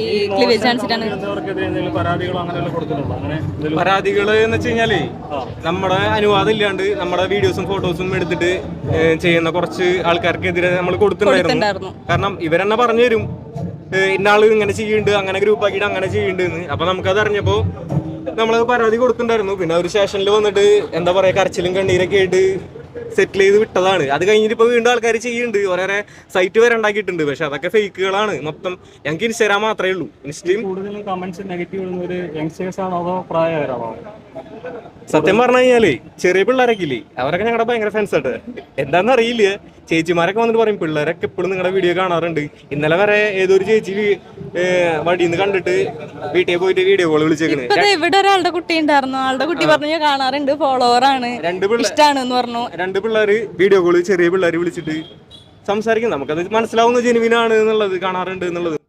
ഈ ക്ലിവേജ് കാണിച്ചിട്ടാണ് ഇടുന്നവർക്കെതിരെ എന്തെങ്കിലും പരാതികളോ പരാതികൾ എന്ന് വെച്ച് കഴിഞ്ഞാലേ നമ്മുടെ അനുവാദം ഇല്ലാണ്ട് നമ്മുടെ വീഡിയോസും ഫോട്ടോസും എടുത്തിട്ട് ചെയ്യുന്ന കുറച്ച് ആൾക്കാർക്കെതിരെ നമ്മൾ കൊടുത്തിട്ടുണ്ടായിരുന്നു. കാരണം ഇവരെന്നെ പറഞ്ഞു തരും. ഇന്നാൾ ഇന്ന ആൾ ഇങ്ങനെ ചെയ്യുന്നുണ്ട് അങ്ങനെ ഗ്രൂപ്പ് ആക്കിയിട്ട് അങ്ങനെ ചെയ്യുന്നുണ്ട് എന്ന്. അപ്പൊ നമുക്കത് അറിഞ്ഞപ്പോ നമ്മളത് പരാതി കൊടുത്തിട്ടുണ്ടായിരുന്നു. പിന്നെ ഒരു സ്റ്റേഷനിൽ വന്നിട്ട് എന്താ പറയാ കരച്ചിലും കണ്ണീരൊക്കെ ആയിട്ട് സെറ്റിൽ ചെയ്ത് വിട്ടതാണ്. അത് കഴിഞ്ഞിട്ട് ഇപ്പൊ വീണ്ടും ആൾക്കാർ ചെയ്യുന്നുണ്ട്. ഓരോരോ സൈറ്റ് വരെ ഉണ്ടാക്കിയിട്ടുണ്ട്. പക്ഷെ അതൊക്കെ ഫേക്കുകളാണ് മൊത്തം ഞങ്ങൾക്ക് ഇൻസ്റ്റാഗ്രാം മാത്രമേ ഉള്ളൂ. ഇൻസ്റ്റയും കൂടുതലും കമന്റ്സ് നെഗറ്റീവ് യങ്സ്റ്റേഴ്സ് ആണോ അതോ പ്രായമായവരാണോ? സത്യം പറഞ്ഞു കഴിഞ്ഞാലേ ചെറിയ പിള്ളേരൊക്കെ ഇല്ലേ? അവരൊക്കെ ഞങ്ങളുടെ ഭയങ്കര ഫ്രണ്ട്സ് ആയിട്ട് എന്താണെന്ന് അറിയില്ല. ചേച്ചിമാരൊക്കെ വന്നിട്ട് പറയും പിള്ളേരൊക്കെ എപ്പോഴും നിങ്ങളുടെ വീഡിയോ കാണാറുണ്ട്. ഇന്നലെ വരെ ഏതൊരു ചേച്ചി വീ- ഏ, വഴിയിൽ നിന്ന് കണ്ടിട്ട് വീട്ടിൽ പോയിട്ട് വീഡിയോ കോൾ വിളിച്ചേക്കണ്. ഇവിടെ ഒരാളുടെ കുട്ടി ഉണ്ടായിരുന്നു. ആളുടെ കുട്ടി പറഞ്ഞു കാണാറുണ്ട് ഫോളോവർ ആണ്. രണ്ട് എന്ന് പറഞ്ഞു. രണ്ട് പിള്ളേര് വീഡിയോ കോൾ ചെറിയ പിള്ളേര് വിളിച്ചിട്ട് സംസാരിക്കും. നമുക്കത് മനസ്സിലാവുന്ന ജെനുവിനാണ് എന്നുള്ളത് കാണാറുണ്ട് എന്നുള്ളത്.